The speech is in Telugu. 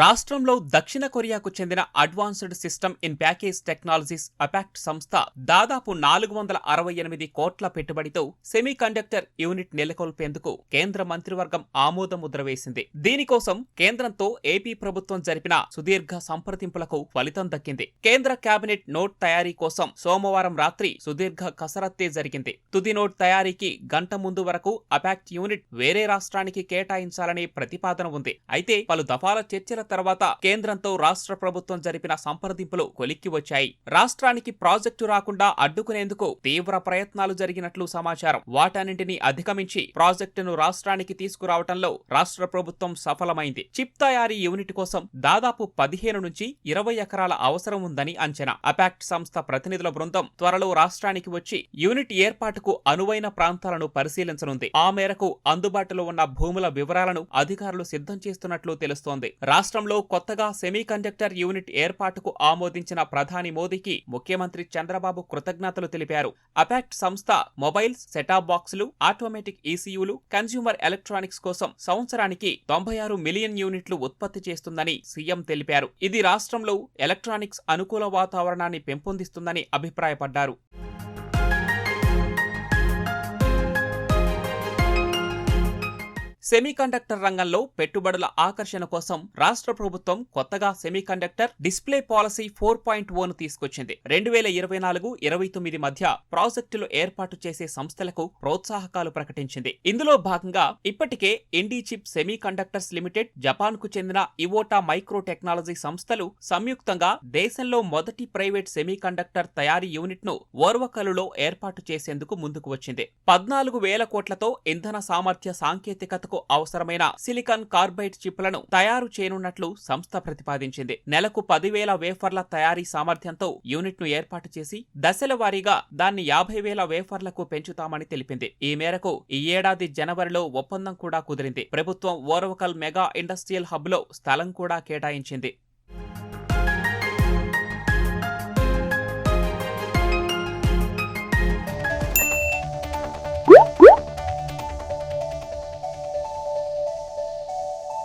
రాష్ట్రంలో దక్షిణ కొరియాకు చెందిన advanced system in package technologies APACT సంస్థ దాదాపు నాలుగు వందల అరవై ఎనిమిది కోట్ల పెట్టుబడితో సెమీ కండక్టర్ యూనిట్ నెలకొల్పేందుకు కేంద్ర మంత్రివర్గం ఆమోదముద్ర వేసింది. దీనికోసం కేంద్రంతో ఏపీ ప్రభుత్వం జరిపిన సుదీర్ఘ సంప్రదింపులకు ఫలితం దక్కింది. కేంద్ర కేబినెట్ నోట్ తయారీ కోసం సోమవారం రాత్రి సుదీర్ఘ కసరత్తే జరిగింది. తుది నోట్ తయారీకి గంట ముందు వరకు అపాక్ట్ యూనిట్ వేరే రాష్ట్రానికి కేటాయించాలనే ప్రతిపాదన ఉంది. అయితే పలు దఫాల చర్చల తర్వాత కేంద్రంతో రాష్ట్ర ప్రభుత్వం జరిపిన సంప్రదింపులు కొలిక్కి వచ్చాయి. రాష్ట్రానికి ప్రాజెక్టు రాకుండా అడ్డుకునేందుకు తీవ్ర ప్రయత్నాలు జరిగినట్లు సమాచారం. వాటన్నింటినీ అధిగమించి ప్రాజెక్టును రాష్ట్రానికి తీసుకురావటంలో రాష్ట్ర ప్రభుత్వం సఫలమైంది. చిప్ తయారీ యూనిట్ కోసం దాదాపు పదిహేను నుంచి ఇరవై ఎకరాల అవసరం ఉందని అంచనా. అపాక్ట్ సంస్థ ప్రతినిధుల బృందం త్వరలో రాష్ట్రానికి వచ్చి యూనిట్ ఏర్పాటుకు అనువైన ప్రాంతాలను పరిశీలించనుంది. ఆ మేరకు అందుబాటులో ఉన్న భూముల వివరాలను అధికారులు సిద్ధం చేస్తున్నట్లు తెలుస్తోంది. రాష్ట్రంలో కొత్తగా సెమీ కండక్టర్ యూనిట్ ఏర్పాటుకు ఆమోదించిన ప్రధాని మోదీకి ముఖ్యమంత్రి చంద్రబాబు కృతజ్ఞతలు తెలిపారు. అపాక్ట్ సంస్థ మొబైల్స్ సెటాప్ బాక్సులు ఆటోమేటిక్ ఈసీయూలు కన్స్యూమర్ ఎలక్ట్రానిక్స్ కోసం సంవత్సరానికి తొంభై ఆరు మిలియన్ యూనిట్లు ఉత్పత్తి చేస్తుందని సీఎం తెలిపారు. ఇది రాష్ట్రంలో ఎలక్ట్రానిక్స్ అనుకూల వాతావరణాన్ని పెంపొందిస్తుందని అభిప్రాయపడ్డారు. సెమీకండక్టర్ రంగంలో పెట్టుబడుల ఆకర్షణ కోసం రాష్ట్ర ప్రభుత్వం కొత్తగా semiconductor display policy four point one తీసుకొచ్చింది. రెండు వేల ఇరవై నాలుగు ఇరవై తొమ్మిది మధ్య ప్రాజెక్టులు ఏర్పాటు చేసే సంస్థలకు ప్రోత్సాహకాలు ప్రకటించింది. ఇందులో భాగంగా ఇప్పటికే Indie chip semiconductors limited జపాన్కు చెందిన ఇవోటా మైక్రో టెక్నాలజీ సంస్థలు సంయుక్తంగా దేశంలో మొదటి ప్రైవేట్ సెమీ కండక్టర్ తయారీ యూనిట్ను ఓర్వకలులో ఏర్పాటు చేసేందుకు ముందుకు వచ్చింది. పద్నాలుగు వేల కోట్లతో ఇంధన సామర్థ్య సాంకేతికతకు అవసరమైన సిలికాన్ కార్బైడ్ చిప్లను తయారు చేయనున్నట్లు సంస్థ ప్రతిపాదించింది. నెలకు పదివేల వేఫర్ల తయారీ సామర్థ్యంతో యూనిట్ను ఏర్పాటు చేసి దశల వారీగా దాన్ని యాభై వేల వేఫర్లకు పెంచుతామని తెలిపింది. ఈ మేరకు ఈ ఏడాది జనవరిలో ఒప్పందం కూడా కుదిరింది. ప్రభుత్వం ఓర్వకల్ మెగా ఇండస్ట్రియల్ హబ్లో స్థలం కూడా కేటాయించింది.